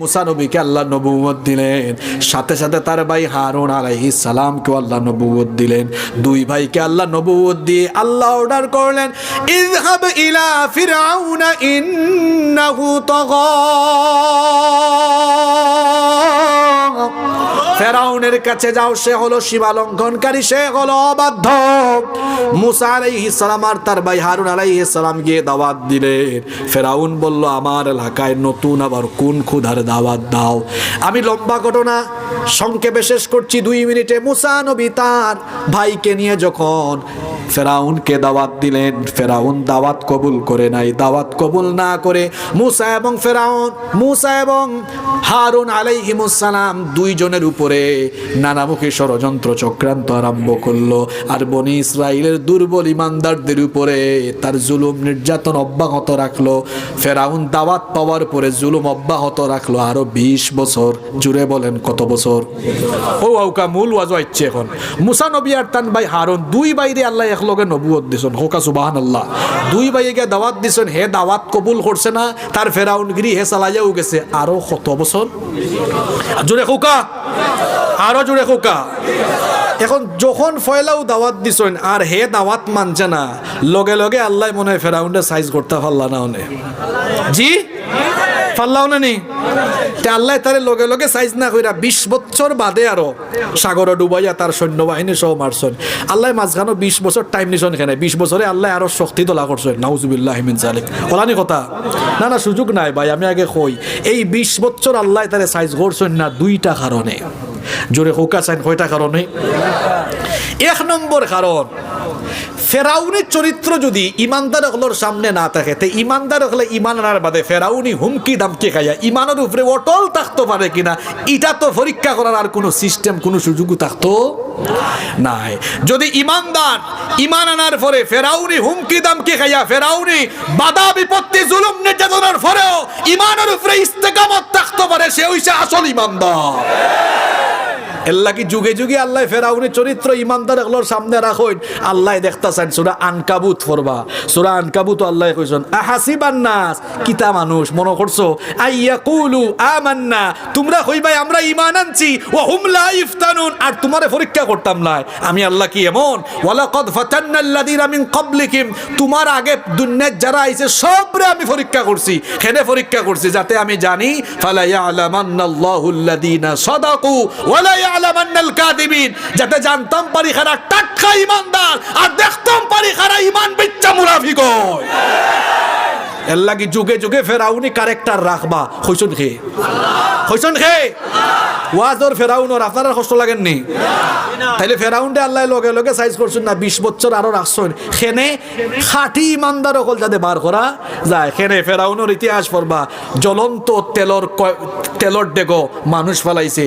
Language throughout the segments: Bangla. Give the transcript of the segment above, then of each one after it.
মুসা নবীকে আল্লাহ নবুয়ত দিলেন। সাথে সাথে তার ভাই হারুন আলাইহিস সালামকে আল্লাহ নবুয়ত দিলেন। দুই ভাইকে আল্লাহ নবুয়ত দিয়ে আল্লাহ অর্ডার করলেন, ইযহাব ইলা ফিরাউনা ইন্নাহু তাগা। ফেরাউনের কাছে যাও, সে হলো সীমা লঙ্ঘনকারী সে হলো অবাধ্য। মুসা আলাইহিস সালাম আর তার ভাই হারুন আলাইহিস সালাম গিয়ে দাওয়াত দিলেন। ফেরাউন বলল, আমার এলাকায় নতুন আবার কোন ক্ষুধার দাওয়াত দাও? আমি লম্বা ঘটনা সংক্ষেপে শেষ করছি। দুই মিনিটে মুসা নবী তার ভাইকে নিয়ে যখন ফেরাউনকে দাওয়াত দিলেন, ফেরাউন দাওয়াত কবুল করে নাই। দাওয়াত কবুল না করে মুসা এবং ফেরাউন, মুসা এবং হারুন আলাইহিমুসালাম দুইজনের উপরে নানামুখী ষড়যন্ত্র চক্রান্ত আরম্ভ করল। আর বনি ইসরায়েলের দুর্বল ইমানদারদের উপরে তার জুলুম নির্যাতন অব্যাহত রাখল। ফেরাউন দাওয়াত পাওয়ার পরে জুলুম অব্যাহত রাখল আরও বিশ বছর। জুড়ে বলেন কত বছর? ও আউকা, মূল ওয়াজ ইচ্ছে এখন। মুসা নবী আর তান ভাই হারুন, দুই বাইরে আল্লাহ একলগে নবুয়ত দিছেন। হোকা সুবাহান আল্লাহ দুই বাইকে দাওয়াত দিছেন। হে দাওয়াত কবুল করছে না, তার ফেরাউনগিরি হে চালাইয়াও গেছে। আরও কত বছর? জোরে হোকা। আরও জোরে খোকা। এখন যখন ফয়লাও দাওয়াত দিছেন, আর হে দাওয়াত মানছে না, লগে লগে আল্লাহ মনে হয় ফেরাউন্ডে সাইজ করতে পারলা না অনে। জি? পারলাও না নি? তে আল্লাহ তারে লগে লগে সাইজ না কইরা বিশ বছর বাদে আরও সাগর ডুবাইয়া তার সৈন্যবাহিনী সহ মারছেন। আল্লাহ মাঝখানো বিশ বছর টাইম নিছেন এখানে। বিশ বছরে আল্লাহ আরও শক্তি তোলা করছেন। নাউজুবিল্লাহ জালিক ওলানি কথা। না না, সুযোগ নাই ভাই, আমি আগে কই। এই বিশ বছর আল্লাহ তারে সাইজ করছেন না দুইটা কারণে। জোরে হোকা চাইন কয়টা কারণে? এক নম্বর কারণ ফেরাউনের চরিত্র যদি ইমানদার হলোর সামনে না থাকে, তে ইমানদার হলে ইমান আনার বাদে ফেরাউনি হুমকি দামকে খাইয়া ইমানের উপরে অটল থাকতে পারে কিনা, এটা তো পরীক্ষা করার আর কোনো সিস্টেম কোনো সুযোগও থাকতো নাই। যদি ইমানদার ইমান আনার পরে ফেরাউনি হুমকি দামকে খাইয়া ফেরাউনি বাধা বিপত্তি, জুলুম, নির্যাতনের পরেও ইমানের উপরে ইস্তেকামত থাকতে পারে, সে হইছে আসল ইমানদার। এল্লা কি যুগে যুগে আল্লাহ ফেরাউনের চরিত্র ইমানদার এগুলোর সামনে রাখুন আল্লাহ দেখতাছেন, সুরা আনকাবুত ফরবা সুরা আনকাবুত আল্লাহ কইছেন, আহাসিবান নাস কিতা মানুষ, মনে করছ? আইয়াকুলু আমান্না তোমরা কইবাই আমরা ঈমান আনছি ওয়া হুম লা ইফতানুন আর তোমারে পরীক্ষা করতাম না আমি আল্লাহ কি এমন? ওয়ালাকাদ ফাতান্নাল্লাযীনা মিন ক্বাবলিকুম তোমার আগে দুনিয়ার যারা আইছে, সবরে আমি পরীক্ষা করছি হেনে পরীক্ষা করছি? যাতে আমি জানি, ফালা ইয়ালামান্নাল্লাহুল্লাযীনা সাদাকু ওয়ালা ইয়ালামান্নাল কাযিবিন যাতে জানতাম পারি খারা টাটকা ইমানদার আর দেখতাম পারি খারা ইমান বিচ্চা মুনাফিক এর লাগি যুগে যুগে ফেরাউনি কারেক্টার রাখবা। হইছন খে হইছন খে? ওয়াজর ফেরাউনর, আপনারা কষ্ট লাগেননি? তাইলে ফেরাউন্ডে আল্লাহ লগে লগে সাইজ করছেন না, বিশ বছর আরও রাখছেন। খেনে খাটি ইমানদার অকল যাতে বার করা যায়। খেনে ফেরাউনের ইতিহাস পড়বা, জ্বলন্ত তেলর তেলর ডেগো মানুষ ফেলাইছে।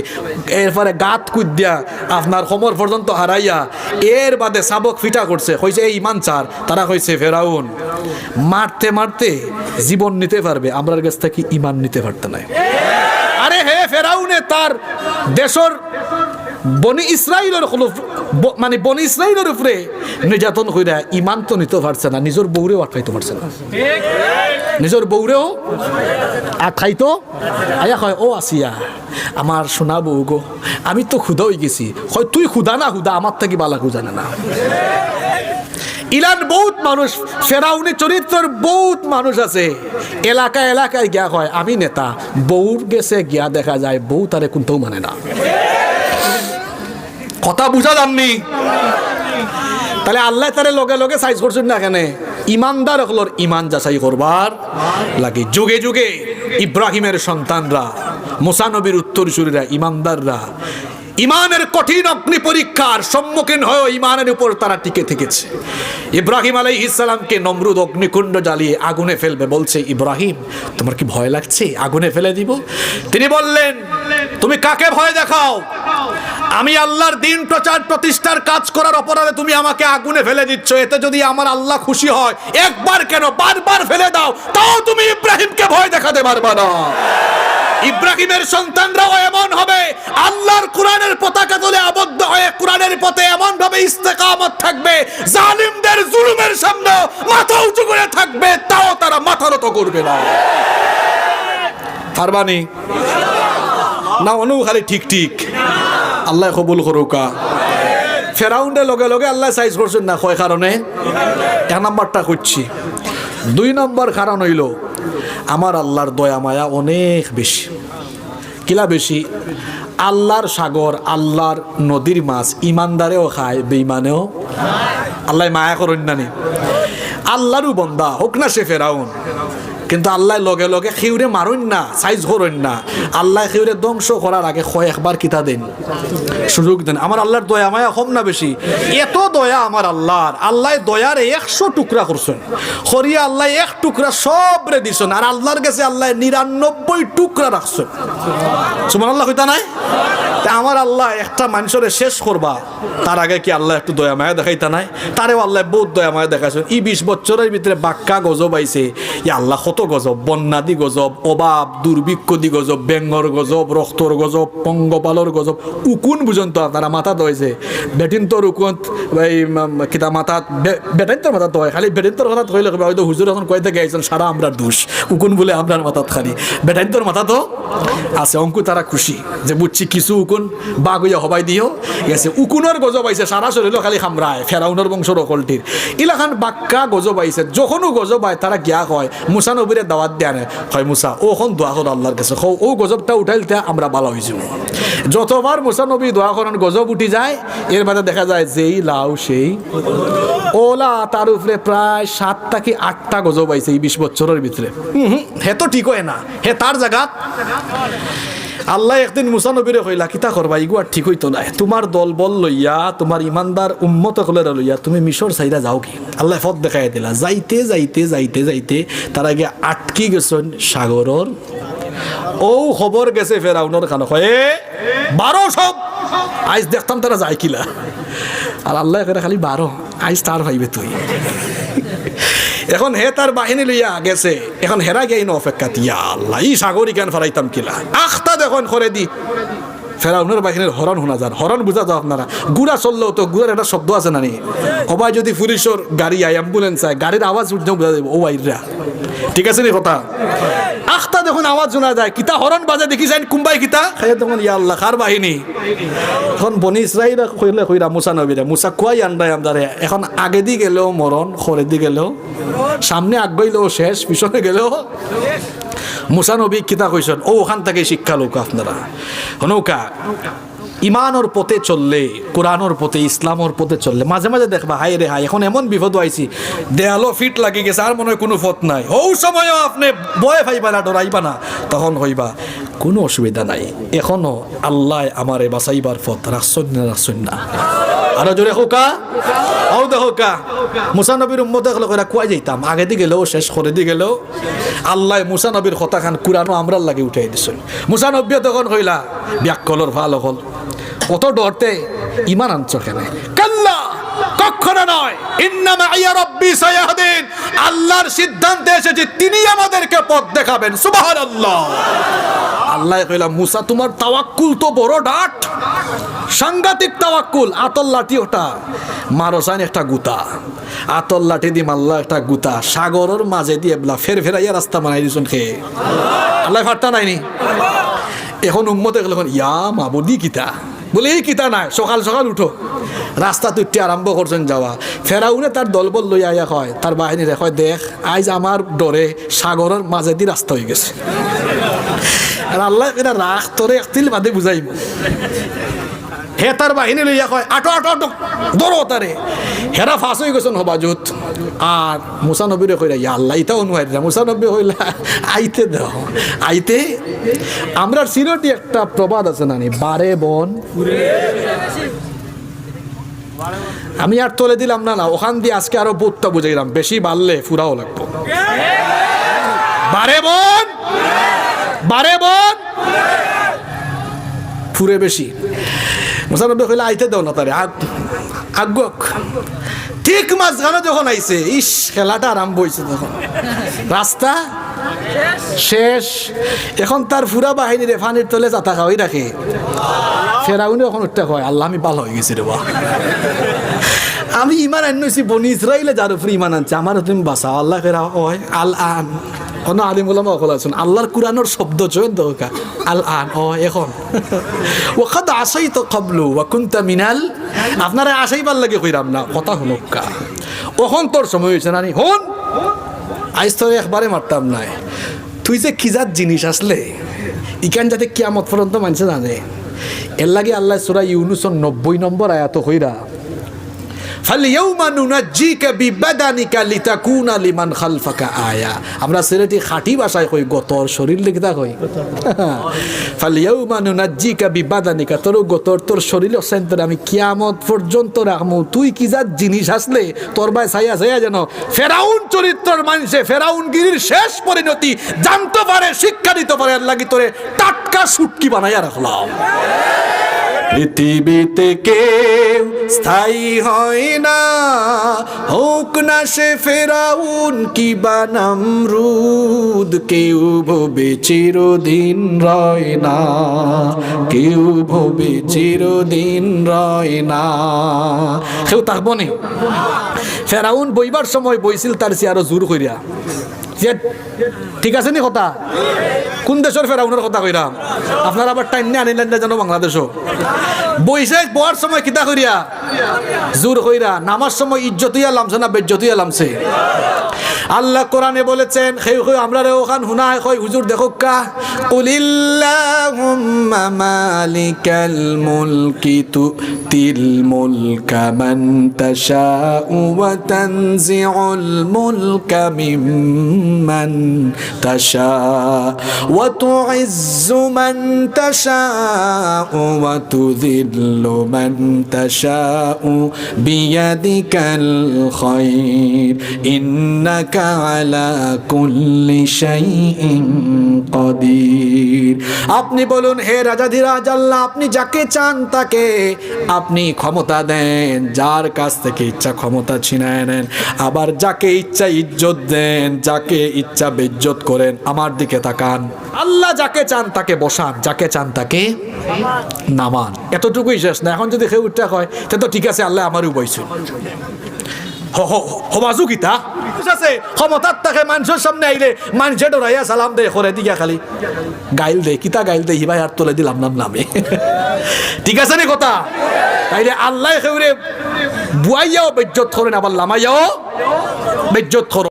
এরপরে গাত কুদ্যা আপনার সমর পর্যন্ত হারাইয়া, এর বাদে সাবক ফিটা করছে। হয়েছে এই ইমান চার, তারা হয়েছে ফেরাউন। মারতে মারতে জীবন নিতে পারবে, আমরার কাছ থেকে ইমান নিতে পারতে নাই। তার দেশর বনি ইসরায়েলের মানে বনি ইসরায়েলের উপরে নির্যাতন কইরা ইমান তো নিতে পারছে না, নিজের বউরেও আটকাইতে পারছে না। নিজের বউরেও আটকাইতো, আয়া কয়, ও আসিয়া, আমার সোনা বউ গো, আমি তো ক্ষুদা হয়ে গেছি। হয় তুই ক্ষুদা না ক্ষুদা আমার থেকে বালা খুঁজানে না। ইলান বহুত মানুষ, ফেরাউনি চরিত্রের বহুত মানুষ আছে। এলাকা এলাকায় গিয়া হয় আমি নেতা, বউর গেছে গিয়া দেখা যায়, বউ তারে কোনটাও মানে না। কথা বুঝা যাননি তাহলে আল্লাহ তারে লগে লগে সাইজ করছেন না এখানে ইমানদার হলোর ইমান যাচাই করবার লাগে। যুগে যুগে ইব্রাহিমের সন্তানরা মুসানবীর উত্তরসূরিরা, ইমানদাররা ইমানের কঠিন অগ্নি পরীক্ষার সম্মুখীন হয়ে ইমানের উপর তারা টিকে থেকেছে। ইব্রাহিম আলাই ইসলামকে নমরুদ অগ্নিকুণ্ড জ্বালিয়ে আগুনে ফেলবে বলছে, ইব্রাহিম, তোমার কি ভয় লাগছে? আগুনে ফেলে দিব? তিনি বললেন, তুমি কাকে ভয় দেখাও? আমি আল্লাহর দিন প্রচার প্রতিষ্ঠার কাজ করার অপরাধে তুমি আমাকে আগুনে ফেলে দিচ্ছ। এতে যদি আমার আল্লাহ খুশি হয়, একবার কেন বারবার ফেলে দাও, তাও তুমি ইব্রাহিমকে ভয় দেখাতে পারবা না। ইব্রাহিমের সন্তানরাও এমন হবে। আল্লাহর কোরআনের পতাকা তুলে আবদ্ধ হয়ে কোরআনের পথে এমন ভাবে ইস্তেকামত থাকবে, জালিমদের জুলুমের সামনে মাথা উঁচু করে থাকবে, তাও তারা মাথা নত করবে না। পারবানি না, অনু খালি ঠিক ঠিক। আল্লাহ কবুল করুকা ফেরাউন্ডে লগে লগে আল্লাহ সাইজ করছেন না, কয় কারণে? এক নাম্বারটা করছি দুই নম্বর কারণ হইল আমার আল্লাহর দয়া মায়া অনেক বেশি। কিলা বেশি? আল্লাহর সাগর, আল্লাহর নদীর মাছ ইমানদারেও খায় বেইমানেও আল্লাহ মায়া করেন না নি? আল্লাহরও বন্দা, হোক না সে ফেরাউন। কিন্তু আল্লাহ লগে লগে খেউরে মারুন না সাইজ করুন না। আল্লাহ খেউরে ধ্বংস করার আগে কয় একবার কিতা দেন? সুযোগ দেন। আমার আল্লাহর দয়া মায়া কম না বেশি। এত দয়া আমার আল্লাহর। আল্লাহ দয়ার একশো টুকরা করছেন। হরিয়া আল্লাহ এক টুকরা সব রে দিছেন। আর আল্লাহর কাছে আল্লাহ নিরানব্বই টুকরা রাখছেন। সুমান আল্লাহ কইতা নাই? তা আমার আল্লাহ একটা মানুষের শেষ করবা। তার আগে কি আল্লাহ একটু দয়া মায়া দেখাইতা নাই? তারেও আল্লাহ বহুত দয়া মায়া দেখাইছেন। এই বিশ বছরের ভিতরে বাক্কা গজব আইছে। ই আল্লাহ কত গজব? বন্যাদি গজব অভাব দুর্ভিক্ষ দি গজব বেঙ্গর গজব রক্তর গজব পঙ্গপালর গজব উকুন পর্যন্ত তারা মাথা দইছে বেটিন্তর উকুন এই কিতা মাথাত বেটাইন্তর মাথা হয় খালি বেটিন্তর মাথাত হইলে কইবা, হয়তো হুজুর এখন কইতে গেছেন সারা আমরা দোষ। উকুন বলে আপনার মাথাত খালি। বেটাইন্তর মাথা তো আছে অঙ্কু তারা খুশি যে বুঝছি কিছু উকুন হইয়া হবাই দিও। গেছে উকুনের গজব আইছে সারা শরীর খালি খামরায় ফেরাউনের বংশর অকলটির ইলাখান বাক্কা গজব আইছে যখনও গজব আয় তারা গিয়া হয় মুসা নবীরে দাওয়াত দেয়া নেয় হয় মুসা ওখন দোয়া করো আল্লাহর কাছে কও, ও গজবটা উঠাইলতে আমরা ভালো হয়েছি যতবার মুসা নবী দোয়া করেন গজব উঠি যায় এর মাঝে দেখা যায় যেই লাউ সেই ওলা তার উপরে প্রায় সাতটা কি আটটা গজব আইছে এই বিশ বছরের ভিতরে হে তো ঠিক হয় না হে তার জায়গা আল্লাহ একদিন মুসা নবীরে কইলা, কিতা করবা? ইগুয়ার ঠিক হইতো না। তোমার দল বল লইয়া, তোমার ইমানদার উম্মত হলে লইয়া তুমি মিশর সাইরা যাও কি? আল্লাহ ফত দেখাই দিলা। যাইতে যাইতে যাইতে যাইতে তার আগে আটকি গেছেন সাগরর ও খবর গেছে ফেরাউনের খানো কয়ে বারো সব আইজ দেখতাম তারা যায় কিলা। আর আল্লাহ করে খালি বারো আইজ তার ভাইবে তুই। এখন হে তার বাহিনী লইয়া গেছে, এখন হেরা গিয়ে অপেক্ষা দিয়া আল্লাহ, ই সাগরী কেন ফেরাইতাম কিলা। আখতা দেখুন করে দি ফেরাউনের বাহিনীর হরণ শোনা যান হরণ বুঝা যাও আপনারা গুড়া চললেও তো গুড়ার একটা শব্দ আছে না নি সবাই যদি পুলিশের গাড়ি আয় অ্যাম্বুলেন্স আয় গাড়ির আওয়াজ উঠলেও বোঝা যাবে, ও আইরা ঠিক আছে নি কথা? আখতা দেখুন আওয়াজ শোনা যায়। কিতা হরণ বাজে দেখি যাই কুম্বাই কিতা? খাই তখন ইয়া আল্লাহ কার বাহিনী। এখন বনি ইসরাইল কইলে কইরা মুসা নবীরে, মুসা কুয়াই আনবাই আমদারে? এখন আগে দি গেলেও মরণ খরে দি গেলেও, সামনে আগবাইলেও শেষ, পিছনে গেলেও মুসা নবী কিতা কইছেন? ও, ওখান থেকে শিক্ষা লোক আপনারা। নৌকা। ইমানোর পথে চললে, কোরআনোর পথে, ইসলামর পথে চললে, মাঝে মাঝে দেখবা হাই রে হাই এখন এমন বিপদ আইছি দেয়ালো ফিট লাগি গেছে, আর মনে হয় কোনো পথ নাই। ও সময়ও আপনি বয়ে ভাইবা না ডরাইবা না, তখন হইবা, কোনো অসুবিধা নাই। এখনও আল্লাহ আমারে বাঁচাইবার পথ রাখছেন না রাখছেন না আরও জোরে হোকা? ও দেখো কা মুসা নবীর উম্মত দেখলে কইরা কুয়াই যাইতাম? আগে দি গেলেও, শেষ করে দি গেলেও, আল্লাহ মুসা নবীর কথা খান কুরানো আমরার লাগে উঠাই দিছিল। মুসা নব্বী তখন কইলা, ব্যাককলর ভালো হল। কত ডরতে ইমান আনছ কেন? কাল্লা কখনো নয়। আল্লাহর সিদ্ধান্তে এসেছে, তিনি আমাদেরকে পথ দেখাবেন। সুবহানাল্লাহ। আল্লাহ কইলা, মুসা, তোমার তাওয়াক্কুল তো বড় ডাট সাংঘাতিক তাওয়াক্কুল, আতল লাঠি ওটা। মারসাইন একটা গুতা। আতল লাঠি দি মাল্লা একটা গুতা। সাগরের মাঝে দিয়ে এবলা ফের ফেরাইয়া রাস্তা বানাই দিছুন খেয়ে আল্লাহ ফাটটা নাইনি? এখন উম্মতে গেলে ইয়া মাবদি কিতা? বলে, এই কিতা নাই? সকাল সকাল উঠো। রাস্তা তুইটি আরম্ভ করছেন যাওয়া ফেরাউনে তার দলবল লই আয়া হয় তার বাহিনী হয় দেখ আজ আমার ডরে সাগরের মাঝে দিয়ে রাস্তা হয়ে গেছে। আর আল্লাহ এটা রাখ তোরে একতিল বাদে বুঝাইব হে তার বাহিনী লইয়া কয় আটো আটো আটো দৌড়ো তারে হেরা ফাঁস হয়ে গেছেন হবাজুত আর মুসা নবীরে কইরা ইয়া আল্লাহ, ইতাও অনুহাই মুসা নবী হইলা, আইতে দাও আইতে। আমরা সিরটি একটা প্রবাদ আছে নানি বারে বন। আমি আর তোলে দিলাম না না, ওখান দিয়ে আজকে আরও বোধটা বুঝাইলাম বেশি বাড়লে ফুরাও লাগবো। বারে বন! বারে বন! ফুরে বেশি। মুসানব্বই কইলে আইতে দাও না তারে, আগ আগুক ঠিক মাঝখানে যখন আইছে, ইস, খেলাটা আরম্ভ হয়েছে তখন। রাস্তা শেষ। এখন তার ফুরা বাহিনী রে ফানির তলে চাতা খাওয়াই রাখে। ফেরাউনি এখন উঠতে কয়, আল্লাহ, আমি ভালো হয়ে গেছি রে বা আমি ইমান আনছি, বনি ইসরাইলে যার উপরে ইমান আনছে, আমার তুমি বাঁচাও, আল্লাহ ফেরা হয়। আল অন আলিম ওলামা অকল আছেন। আল্লাহর কুরআনের শব্দ চয়েন দোকা আল আন ও, এখন। ওখাদ আসাই তো কবলু ওয়াকুন্তা মিনাল। আপনারা আসাইবার লাগে কইরাম না, কথা হলক্কা ওখন তোর সময় হয়েছে নানি হন। আইস তো একবারে মারতাম নাই। তুই যে কিজাত জিনিস আসলে? ইকান যাতে কিয়ামত পর্যন্ত মানছে জানে এর লাগে আল্লাহ সুরা ইউনুসন নব্বই নম্বর আয়াত কইরা আয়া। আমরা সিলেটি খাঁটি ভাষায় কই গতর শরীর লিখতা কই? ফালিয়াউমা নুনাজ্জিকা বিবাদানিকা তোর গতর তোর শরীর সেন্টার আমি কিয়ামত পর্যন্ত রাখমু। তুই কি যা জিনিস আসলে? তোর ভাই সাইয়া সাইয়া যেন ফেরাউন চরিত্রের মানুষে ফেরাউন গিরির শেষ পরিণতি জানতে পারে শিক্ষা দিতে পারে লাগি তোরে টাটকা সুটকি বানাইয়া রাখলাম। পৃথিবীতে কেউ স্থায়ী হয় না। হোক না সে ফেরাউন কি বানামরুদ কেউ ভবে চিরদিন রয় না। কেউ ভবে চিরদিন রয় না। কেউ থাকব নি ফেরাউন বইবার সময় বইছিল তার সে আরও জোর করিয়া ঠিক আছে নি কথা? কোন দেশের ফেরাউনের কথা কইরাম আপনারা আবার টাইম নিয়ে আনিলেন না জানো বাংলাদেশও। বইছে বয়ার সময় কিতা করিয়া জোর কইরা নামার সময় ইজ্জত হইয়া লামছে না বেজ্জত হইয়া লামছে? আল্লাহ কোরআনে বলেছেন সেই কই আমরা রে ওখান হুনায় কই হুজুর দেখো কা? কুলিল্লাহুম্মা মালিকাল মুলকি তুতিল মুলকা মান তাশাউ ওয়া তানজিউল মুলকা মিম্মান তাশা ওয়া তুইজ্জু মান তাশাউ ওয়া তুযিল্লু মান তাশাউ বিয়াদিকাল খায়র ইন্নাকা আলা কুল্লি শাইইন কদির আপনি বলুন, হে রাজাধিরাজ আল্লাহ আপনি যাকে চান তাকে আপনি ক্ষমতা দেন, যার কাছ থেকে ইচ্ছা ক্ষমতা ছিনায় নেন। আবার যাকে ইচ্ছা ইজ্জত দেন, যাকে ইচ্ছা বেজ্জত করেন, আমার দিকে তাকান। আল্লাহ যাকে চান তাকে বসান, যাকে চান তাকে নামান। এতটুকুই শেষ না। এখন যদি কেউ উঠটা হয় তা তো ঠিক আছে আল্লাহ আমারও হবাজু কিতা আছে ক্ষমতার তাকে মানুষের সামনে আইলে মানুষে ডরাইয়া সালাম দে করে দিয়া খালি। গাইল দে কিতা গাইল দে হিবাই আর তোলে দিলাম নাম নামে। ঠিক আছে নি কথা? তাইলে আল্লাহ খেউরে বুয়াইয়াও বেজ্জত করেন আবার লামাইয়াও বেজ্জত করেন